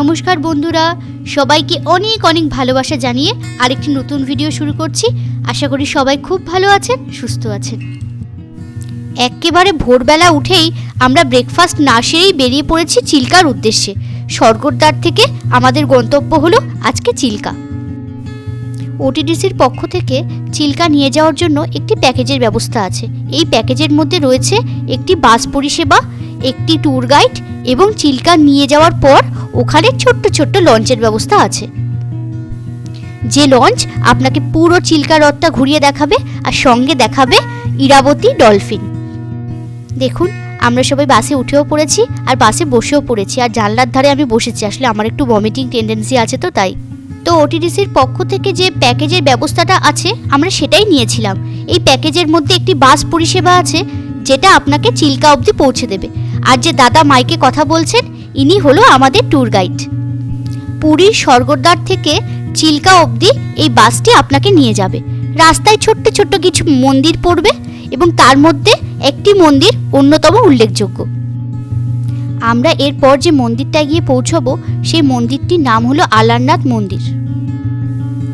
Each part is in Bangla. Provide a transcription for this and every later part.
নমস্কার বন্ধুরা, সবাইকে অনেক অনেক ভালোবাসা জানিয়ে আরেকটি নতুন ভিডিও শুরু করছি। আশা করি সবাই খুব ভালো আছেন, সুস্থ আছেন। একেবারে ভোরবেলা উঠেই আমরা ব্রেকফাস্ট না সেরেই বেরিয়ে পড়েছি চিল্কার উদ্দেশ্যে। স্বর্গদ্বার থেকে আমাদের গন্তব্য হলো আজকে চিল্কা। ওটিডিসির পক্ষ থেকে চিল্কা নিয়ে যাওয়ার জন্য একটি প্যাকেজের ব্যবস্থা আছে। এই প্যাকেজের মধ্যে রয়েছে একটি বাস পরিষেবা, একটি ট্যুর গাইড এবং চিল্কা নিয়ে যাওয়ার পর ওখানে ছোট্ট ছোট্ট লঞ্চের ব্যবস্থা আছে। যে লঞ্চ আপনাকে পুরো চিল্কা হ্রদটা ঘুরিয়ে দেখাবে আর সঙ্গে দেখাবে ইরাবতী ডলফিন। দেখুন, আমরা সবাই বাসে উঠেও পড়েছি আর বাসে বসেও পড়েছি আর জানলার ধারে আমি বসেছি। আসলে আমার একটু ভমিটিং টেন্ডেন্সি আছে তো তাই। তো ওটিডিসির পক্ষ থেকে যে প্যাকেজের ব্যবস্থাটা আছে, আমরা সেটাই নিয়েছিলাম। এই প্যাকেজের মধ্যে একটি বাস পরিষেবা আছে, যেটা আপনাকে চিল্কা অবধি পৌঁছে দেবে। আর যে দাদা মাইকে কথা বলছেন ইনি হলো আমাদের ট্যুর গাইড পুরীর স্বর্গদ্বার থেকে চিল্কা অবধি এই বাসটি আপনাকে নিয়ে যাবে। রাস্তায় ছোট্ট ছোট্ট কিছু মন্দির পড়বে এবং তার মধ্যে একটি মন্দির অন্যতম উল্লেখযোগ্য। আমরা এরপর যে মন্দিরটায় গিয়ে পৌঁছবো, সেই মন্দিরটির নাম হলো আলারনাথ মন্দির।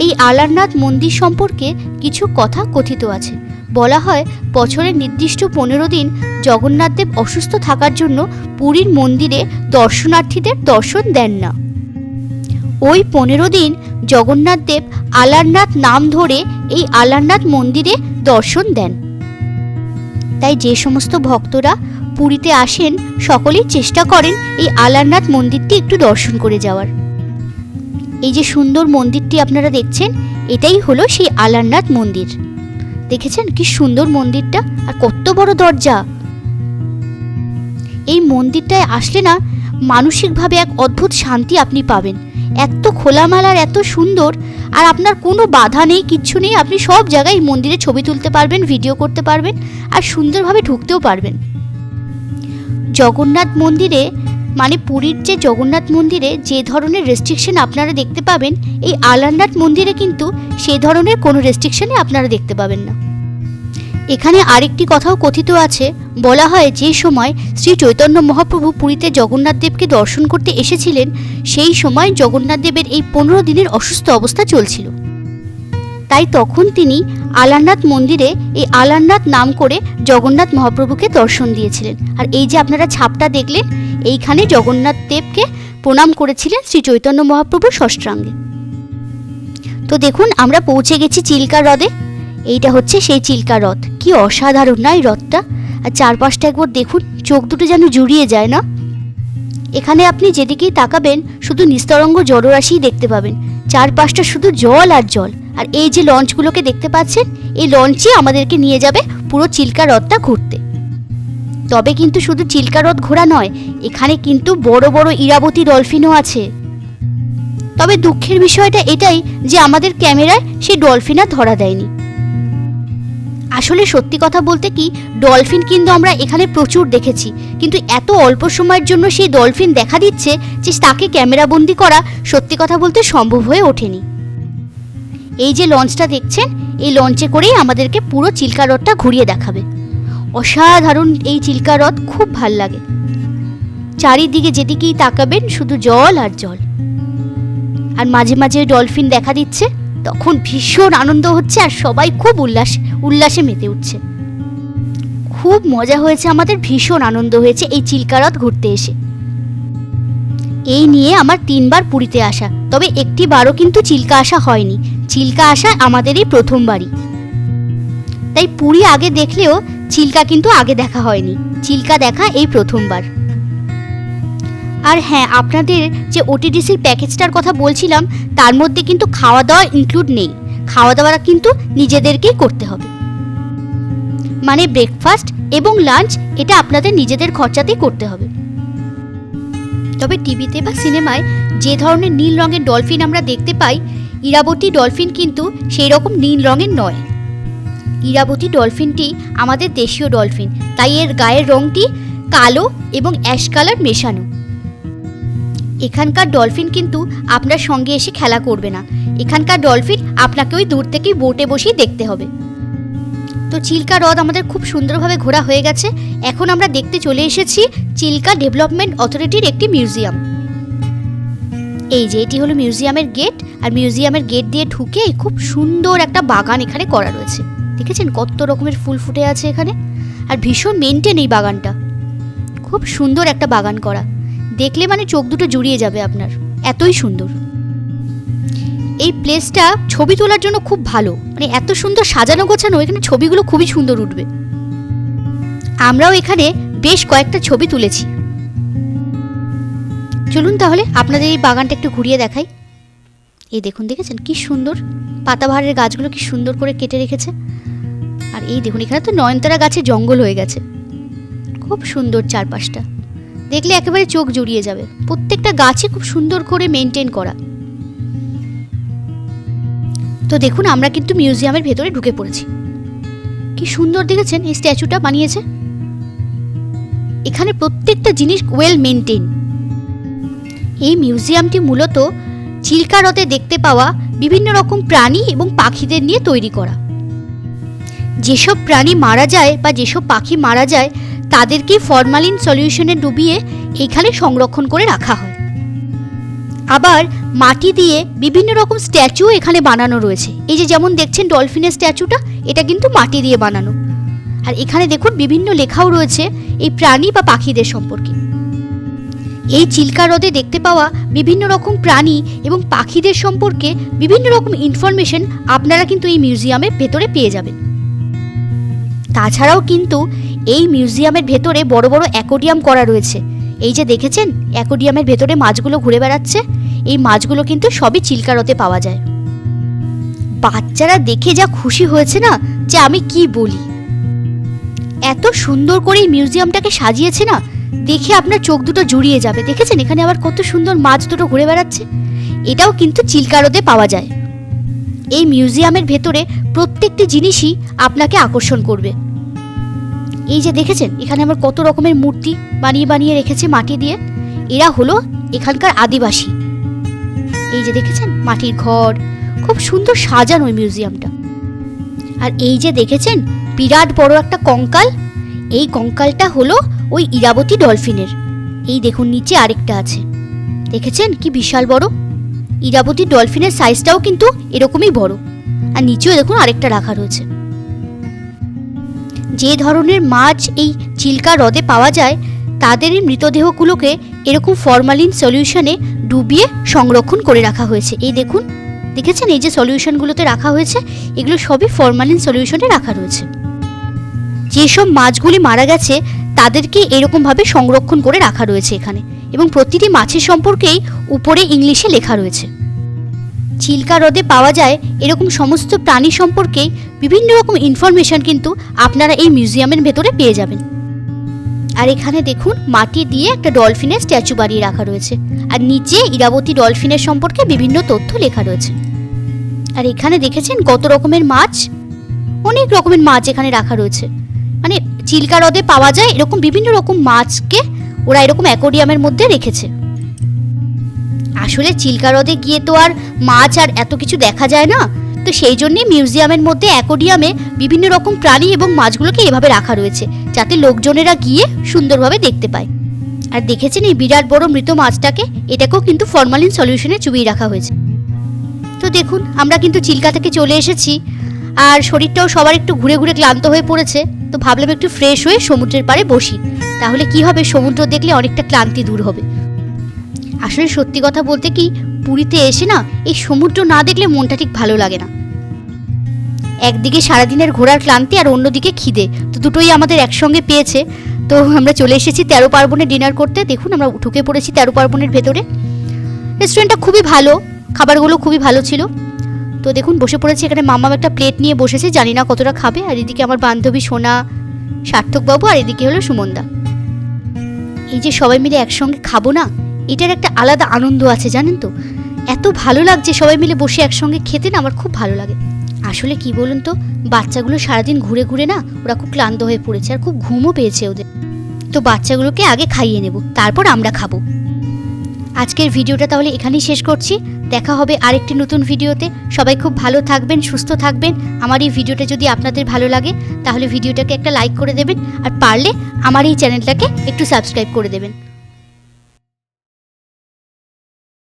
এই আলারনাথ মন্দির সম্পর্কে কিছু কথা কথিত আছে। বলা হয় বছরের নির্দিষ্ট পনেরো দিন জগন্নাথদেব অসুস্থ থাকার জন্য পুরীর মন্দিরে দর্শনার্থীদের দর্শন দেন না। ওই পনেরো দিন জগন্নাথদেব আলারনাথ নাম ধরে এই আলারনাথ মন্দিরে দর্শন দেন। তাই যে সমস্ত ভক্তরা পুরীতে আসেন, সকলেই চেষ্টা করেন এই আলারনাথ মন্দিরটি একটু দর্শন করে যাওয়ার। এই যে সুন্দর মন্দিরটি আপনারা দেখছেন, এটাই হলো সেই আলারনাথ মন্দির। দেখেছেন কি সুন্দর মন্দিরটা? আর কত বড় দরজা! এই মন্দিরটায় আসলে না মানসিকভাবে এক অদ্ভুত শান্তি আপনি পাবেন। এত খোলামেলার এত সুন্দর, আর আপনার কোনো বাধা নেই, কিচ্ছু নেই, আপনি সব জায়গায় মন্দিরে ছবি তুলতে পারবেন, ভিডিও করতে পারবেন, আর সুন্দরভাবে ঢুকতেও পারবেন। জগন্নাথ মন্দিরে মানে পুরীর যে জগন্নাথ মন্দিরে যে ধরনের রেস্ট্রিকশন আপনারা দেখতে পাবেন, এই আলারনাথ মন্দিরে কিন্তু সেই ধরনের কোনো রেস্ট্রিকশনই আপনারা দেখতে পাবেন না। এখানে আরেকটি কথাও কথিত আছে, বলা হয় যে সময় শ্রী চৈতন্য মহাপ্রভু পুরীতে জগন্নাথ দেবকে দর্শন করতে এসেছিলেন, সেই সময় জগন্নাথ দেবের এই পনেরো দিনের অসুস্থ অবস্থা চলছিল। তাই তখন তিনি আলারনাথ মন্দিরে এই আলারনাথ নাম করে জগন্নাথ মহাপ্রভুকে দর্শন দিয়েছিলেন। আর এই যে আপনারা ছাপটা দেখলেন এইখানে জগন্নাথ দেবকে প্রণাম করেছিলেন শ্রী চৈতন্য মহাপ্রভু ষষ্ঠাঙ্গে। তো দেখুন, আমরা পৌঁছে গেছি চিল্কা হ্রদে। এইটা হচ্ছে সেই চিল্কা হ্রদ। কি অসাধারণ, না এই হ্রদটা? আর চারপাশটা একবার দেখুন, চোখ দুটো যেন জুড়িয়ে যায়, না? এখানে আপনি যেদিকেই তাকাবেন, শুধু নিস্তরঙ্গ জলরাশিই দেখতে পাবেন। চারপাশটা শুধু জল আর জল। আর এই যে লঞ্চগুলোকে দেখতে পাচ্ছেন, এই লঞ্চই আমাদেরকে নিয়ে যাবে পুরো চিল্কা হ্রদটা ঘুরতে। তবে কিন্তু শুধু চিল্কা হ্রদ ঘোরা নয়, এখানে কিন্তু বড় বড় ইরাবতী ডলফিনও আছে। তবে দুঃখের বিষয়টা এটাই যে আমাদের ক্যামেরায় সেই ডলফিন আর ধরা দেয়নি। আসলে সত্যি কথা বলতে কি, ডলফিন কিন্তু আমরা এখানে প্রচুর দেখেছি, কিন্তু এত অল্প সময়ের জন্য সেই ডলফিন দেখা দিচ্ছে যে তাকে ক্যামেরাবন্দি করা সত্যি কথা বলতে সম্ভব হয়ে ওঠেনি। এই যে লঞ্চটা দেখছেন, এই লঞ্চে করেই আমাদেরকে পুরো চিল্কা হ্রদটা ঘুরিয়ে দেখাবে। অসাধারণ এই চিল্কা হ্রদ খুব ভালো লাগে। চারিদিকে যেদিকেই তাকাবেন, শুধু জল আর জল। আর মাঝে মাঝে ডলফিন দেখা দিচ্ছে, তখন ভীষণ আনন্দ হচ্ছে আর সবাই খুব উল্লাস, উল্লাসে মেতে উঠছে। খুব মজা হয়েছে আমাদের, ভীষণ আনন্দ হয়েছে এই চিল্কারথ ঘুরতে এসে। এই নিয়ে আমার তিনবার পুরীতে আসা, তবে একটি বারও কিন্তু চিল্কা আসা হয়নি। চিল্কা আসা আমাদেরই প্রথমবারই। তাই পুরী আগে দেখলেও চিল্কা কিন্তু আগে দেখা হয়নি। চিল্কা দেখা এই প্রথমবার। আর হ্যাঁ আপনাদের যে ওটিডিসির প্যাকেজটার কথা বলছিলাম, তার মধ্যে কিন্তু খাওয়া দাওয়া ইনক্লুড নেই। খাওয়া দাওয়া কিন্তু নিজেদেরকেই করতে হবে। মানে ব্রেকফাস্ট এবং লাঞ্চ এটা আপনাদের নিজেদের খরচাতেই করতে হবে। তবে টিভিতে বা সিনেমায় যে ধরনের নীল রঙের ডলফিন আমরা দেখতে পাই, ইরাবতী ডলফিন কিন্তু সেই রকম নীল রঙের নয়। ইরাবতী ডলফিনটি আমাদের দেশীয় ডলফিন। তাই এর গায়ের রঙটি কালো এবং অ্যাশ কালার মেশানো। এখানকার ডলফিন কিন্তু আপনার সঙ্গে এসে খেলা করবে না। এখানকার ডলফিন আপনাকে ওই দূর থেকেই বোটে বসেই দেখতে হবে। তো চিল্কা হ্রদ আমাদের খুব সুন্দরভাবে ঘোরা হয়ে গেছে। এখন আমরা দেখতে চলে এসেছি চিল্কা ডেভেলপমেন্ট অথরিটির একটি মিউজিয়াম। এই যে, এটি হলো মিউজিয়ামের গেট। আর মিউজিয়ামের গেট দিয়ে ঢুকে খুব সুন্দর একটা বাগান এখানে করা রয়েছে। দেখেছেন কত রকমের ফুল ফুটে আছে এখানে? আর ভীষণ মেনটেন এই বাগানটা। খুব সুন্দর একটা বাগান করা। দেখলে মানে চোখ দুটো জুড়িয়ে যাবে আপনার। এতই সুন্দর। এই প্লেসটা ছবি তোলার জন্য খুব ভালো। মানে এত সুন্দর সাজানো গোছানো, এখানে ছবিগুলো খুবই সুন্দর উঠবে। আমরাও এখানে বেশ কয়েকটা ছবি তুলেছি। চলুন তাহলে আপনাদের এই বাগানটা একটু ঘুরিয়ে দেখাই। এই দেখুন, দেখেছেন? কি সুন্দর। পাতাবাহারের গাছগুলো কি সুন্দর করে কেটে রেখেছে। আর এই দেখুন, এখানে তো নয়নতারা গাছে জঙ্গল হয়ে গেছে। খুব সুন্দর চারপাশটা। দেখলে একেবারে চোখ জুড়িয়ে যাবে। প্রত্যেকটা গাছে খুব সুন্দর করে মেনটেন করা। তো দেখুন, আমরা কিন্তু মিউজিয়ামের ভেতরে ঢুকে পড়েছি। কি সুন্দর দেখেছেন? এই স্ট্যাচুটা বানিয়েছে। এখানে প্রত্যেকটা জিনিস ওয়েল মেনটেন এই মিউজিয়ামটি মূলত চিল্কা হ্রদে দেখতে পাওয়া বিভিন্ন রকম প্রাণী এবং পাখিদের নিয়ে তৈরি করা। যেসব প্রাণী মারা যায় বা যেসব পাখি মারা যায়, তাদেরকে ফরমালিন সলিউশনে ডুবিয়ে এখানে সংরক্ষণ করে রাখা হয়। আবার মাটি দিয়ে বিভিন্ন রকম স্ট্যাচু এখানে বানানো রয়েছে। এই যে যেমন দেখছেন ডলফিনের স্ট্যাচুটা, এটা কিন্তু মাটি দিয়ে বানানো। আর এখানে দেখুন বিভিন্ন লেখাও রয়েছে এই প্রাণী বা পাখিদের সম্পর্কে। এই চিল্কা হ্রদে দেখতে পাওয়া বিভিন্ন রকম প্রাণী এবং পাখিদের সম্পর্কে বিভিন্ন রকম ইনফরমেশন আপনারা কিন্তু এই মিউজিয়ামের ভেতরে পেয়ে যাবেন। তাছাড়াও কিন্তু এই মিউজিয়ামের ভেতরে বড় বড় অ্যাকোডিয়াম করা রয়েছে। এই যে দেখেছেন, অ্যাকোডিয়ামের ভেতরে মাছগুলো ঘুরে বেড়াচ্ছে, এই মাছগুলো কিন্তু সবই চিল্কারতে পাওয়া যায়। বাচ্চারা দেখে যা খুশি হয়েছে না, যে আমি কি বলি? এত সুন্দর করে এই মিউজিয়ামটাকে সাজিয়েছে না, দেখে আপনার চোখ দুটো জুড়িয়ে যাবে। দেখেছেন, এখানে আবার কত সুন্দর মাছ দুটো ঘুরে বেড়াচ্ছে? এটাও কিন্তু চিল্কারতে পাওয়া যায়। এই মিউজিয়ামের ভেতরে প্রত্যেকটি জিনিসই আপনাকে আকর্ষণ করবে। এই যে দেখেছেন, এখানে আমার কত রকমের মূর্তি বানিয়ে বানিয়ে রেখেছে মাটি দিয়ে। এরা হলো এখানকার আদিবাসী। এই যে দেখেছেন, মাটির ঘর, খুব সুন্দর সাজানো ওই মিউজিয়ামটা। আর এই যে দেখেছেন, বিরাট বড় একটা কঙ্কাল। এই কঙ্কালটা হলো ওই ইরাবতী ডলফিনের। এই দেখুন, নিচে আরেকটা আছে। দেখেছেন কি বিশাল বড়? ইরাবতী ডলফিনের সাইজটাও কিন্তু এরকমই বড়। আর নিচেও দেখুন আরেকটা রাখা রয়েছে। যে ধরনের মাছ এই চিল্কা হ্রদে পাওয়া যায়, তাদের এই মৃতদেহগুলোকে এরকম ফরমালিন সলিউশনে ডুবিয়ে সংরক্ষণ করে রাখা হয়েছে। এই দেখুন, দেখেছেন এই যে সলিউশনগুলোতে রাখা হয়েছে? এগুলো সবই ফরমালিন সলিউশনে রাখা রয়েছে। যেসব মাছগুলি মারা গেছে তাদেরকে এরকমভাবে সংরক্ষণ করে রাখা রয়েছে এখানে এবং প্রতিটি মাছের সম্পর্কেই উপরে ইংলিশে লেখা রয়েছে। চিল্কা হ্রদে পাওয়া যায় এরকম সমস্ত প্রাণী সম্পর্কে বিভিন্ন রকম ইনফরমেশন কিন্তু আপনারা এই মিউজিয়ামের ভেতরে পেয়ে যাবেন। আর এখানে দেখুন, মাটি দিয়ে একটা ডলফিনের স্ট্যাচু বানিয়ে রাখা রয়েছে। আর নিচে ইরাবতী ডলফিনের সম্পর্কে বিভিন্ন তথ্য লেখা রয়েছে। আর এখানে দেখেছেন কত রকমের মাছ? অনেক রকমের মাছ এখানে রাখা রয়েছে। মানে চিল্কা হ্রদে পাওয়া যায়, এরকম বিভিন্ন রকম মাছকে ওরা এরকম অ্যাকোরিয়ামের মধ্যে রেখেছে। আসলে চিল্কা হ্রদে গিয়ে তো আর মাছ আর এত কিছু দেখা যায় না। তো সেই জন্যই মিউজিয়ামের মধ্যে অ্যাকোডিয়ামে বিভিন্ন রকম প্রাণী এবং মাছগুলোকে এভাবে রাখা রয়েছে, যাতে লোকজনেরা গিয়ে সুন্দরভাবে দেখতে পায়। আর দেখেছেন এই বিরাট বড় মৃত মাছটাকে? এটাকেও কিন্তু ফরমালিন সলিউশনে চুবিয়ে রাখা হয়েছে। তো দেখুন, আমরা কিন্তু চিল্কা থেকে চলে এসেছি। আর শরীরটাও সবার একটু ঘুরে ঘুরে ক্লান্ত হয়ে পড়েছে, তো ভাবলাম একটু ফ্রেশ হয়ে সমুদ্রের পাড়ে বসি। তাহলে কি হবে? সমুদ্র দেখলে অনেকটা ক্লান্তি দূর হবে। আসলে সত্যি কথা বলতে কি, পুরীতে এসে না, এই সমুদ্র না দেখলে মনটা ঠিক ভালো লাগে না। একদিকে সারাদিনের ঘোরার ক্লান্তি আর অন্যদিকে খিদে, তো দুটোই আমাদের একসঙ্গে পেয়েছে। তো আমরা চলে এসেছি তেরো পার্বণে ডিনার করতে। দেখুন, আমরা ঢুকে পড়েছি তেরো পার্বণের ভেতরে। রেস্টুরেন্টটা খুবই ভালো, খাবারগুলো খুবই ভালো ছিল। তো দেখুন, বসে পড়েছি, এখানে মাম্মাম একটা প্লেট নিয়ে বসেছে, জানি না কতটা খাবে, আর এদিকে আমার বান্ধবী সোনা, সার্থকবাবু, আর এদিকে হলো সুমনদা। এই যে সবাই মিলে একসঙ্গে খাব না, এটার একটা আলাদা আনন্দ আছে, জানেন তো? এত ভালো লাগছে সবাই মিলে বসে একসঙ্গে খেতে না, আমার খুব ভালো লাগে। আসলে কি বলুন তো, বাচ্চাগুলো সারাদিন ঘুরে ঘুরে না, ওরা খুব ক্লান্ত হয়ে পড়েছে, আর খুব ঘুমও পেয়েছে ওদের। তো বাচ্চাগুলোকে আগে খাইয়ে নেব, তারপর আমরা খাব। আজকের ভিডিওটা তাহলে এখানেই শেষ করছি। দেখা হবে আরেকটি নতুন ভিডিওতে। সবাই খুব ভালো থাকবেন, সুস্থ থাকবেন। আমার এই ভিডিওটা যদি আপনাদের ভালো লাগে, তাহলে ভিডিওটাকে একটা লাইক করে দেবেন। আর পারলে আমার এই চ্যানেলটাকে একটু সাবস্ক্রাইব করে দেবেন।